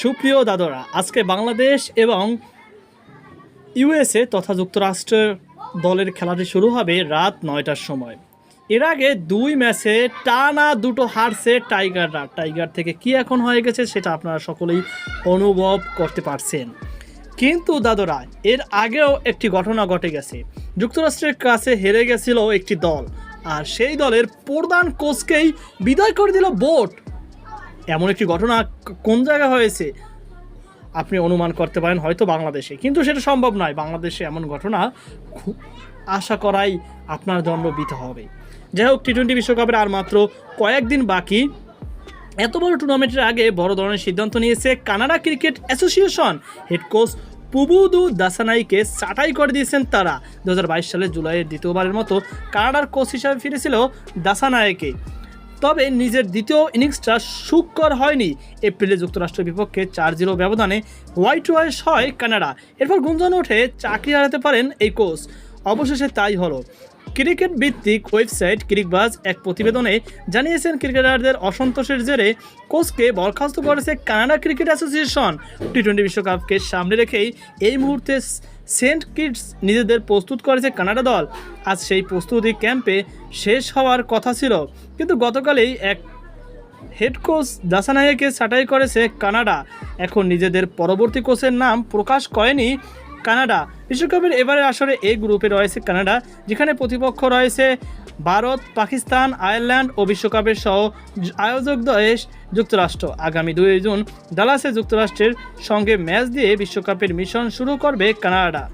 সুপ্রিয় দাদরা, আজকে বাংলাদেশ এবং ইউএসএ তথা যুক্তরাষ্ট্রের দলের খেলাটি শুরু হবে রাত নয়টার সময়। এর আগে দুই ম্যাচে টানা দুটো হারছে টাইগাররা। টাইগার থেকে কি এখন হয়ে গেছে সেটা আপনারা সকলেই অনুভব করতে পারছেন। কিন্তু দাদরা, এর আগেও একটি ঘটনা ঘটে গেছে। যুক্তরাষ্ট্রের কাছে হেরে গেছিল একটি দল, আর সেই দলের প্রধান কোচকেই বিদায় করে দিল বোট এমন একটি ঘটনা কোন জায়গায় হয়েছে? আপনি অনুমান করতে পারেন হয়তো বাংলাদেশে। কিন্তু সেটা সম্ভব নয়। বাংলাদেশে এমন ঘটনা খুব আশা করাই আপনার দণ্ডবিত হবে। যাই হোক টি টোয়েন্টি বিশ্বকাপের আর মাত্র কয়েকদিন বাকি। এত বড় টুর্নামেন্টের আগে বড় ধরনের সিদ্ধান্ত নিয়েছে Canada cricket association head coach Pubudu Dassanayake ছাঁটাই করে দিয়েছেন তারা। দু হাজার বাইশ সালে জুলাইয়ের দ্বিতীয়বারের মতো কানাডার কোচ হিসাবে ফিরেছিল দাসানায়কে তবে নিজের দ্বিতীয় ইনিংসটা সুখকর হয়নি। এপ্রিলে যুক্তরাষ্ট্রের বিপক্ষে চার জিরো ব্যবধানে হোয়াইট ওয়াইস হয় কানাডা। এরপর গুঞ্জন ওঠে, চাকরি হারাতে পারেন এই কোচ। অবশেষে তাই হলো। ক্রিকেট ভিত্তিক ওয়েবসাইট ক্রিকবাজ এক প্রতিবেদনে জানিয়েছেন ক্রিকেটারদের অসন্তোষের জেরে কোচকে বরখাস্ত করেছে Canada cricket association. T twenty বিশ্বকাপকে সামনে রেখেই এই মুহূর্তে সেন্ট কিটস নিজেদের প্রস্তুত করেছে কানাডা দল। আজ সেই প্রস্তুতি ক্যাম্পে শেষ হওয়ার কথা ছিল। কিন্তু গতকালেই এক হেড কোচ দাসানায়কে ছাঁটাই করেছে কানাডা। এখন নিজেদের পরবর্তী কোচের নাম প্রকাশ করেনি কানাডা। বিশ্বকাপের এবারের আসরে এই গ্রুপে রয়েছে কানাডা, যেখানে প্রতিপক্ষ রয়েছে ভারত, পাকিস্তান, আয়ারল্যান্ড ও বিশ্বকাপের সহ আয়োজক দেশ যুক্তরাষ্ট্র। আগামী দুই জুন ডালাসে যুক্তরাষ্ট্রের সঙ্গে ম্যাচ দিয়ে বিশ্বকাপের মিশন শুরু করবে কানাডা।